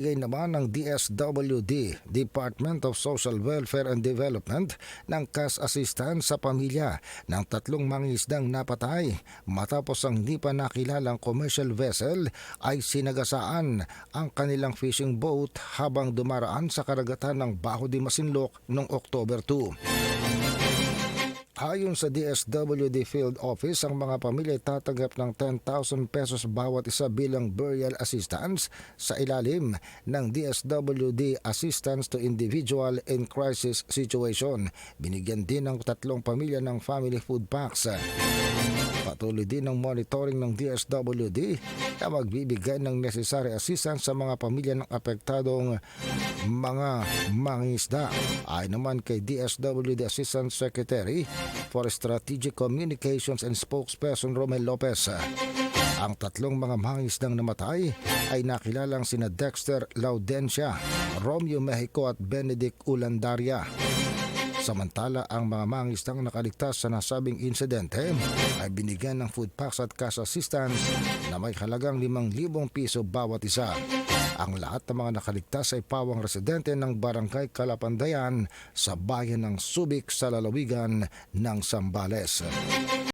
Ibigay naman ng DSWD, Department of Social Welfare and Development ng cash assistance sa pamilya ng tatlong mangisdang napatay matapos ang di pa nakilalang commercial vessel ay sinagasaan ang kanilang fishing boat habang dumaraan sa karagatan ng Baho de Masinloc noong October 2. Ayon sa DSWD Field Office, ang mga pamilya ay tatanggap ng 10,000 pesos bawat isa bilang burial assistance sa ilalim ng DSWD Assistance to Individual in Crisis Situation. Binigyan din ng tatlong pamilya ng family food packs. Patuloy din ang monitoring ng DSWD na magbibigay ng necessary assistance sa mga pamilya ng apektadong mga mangisda. Ay naman kay DSWD Assistant Secretary for Strategic Communications and Spokesperson Romel Lopez. Ang tatlong mga mangisdang namatay ay nakilalang sina Dexter Laudencia, Romeo Mexico at Benedict Ulandaria. Samantala, ang mga mangisdang nakaligtas sa nasabing insidente ay binigyan ng food packs at cash assistance na may halagang 5,000 piso bawat isa. Ang lahat ng mga nakaligtas ay pawang residente ng Barangay Kalapandayan sa bayan ng Subic sa lalawigan ng Sambales.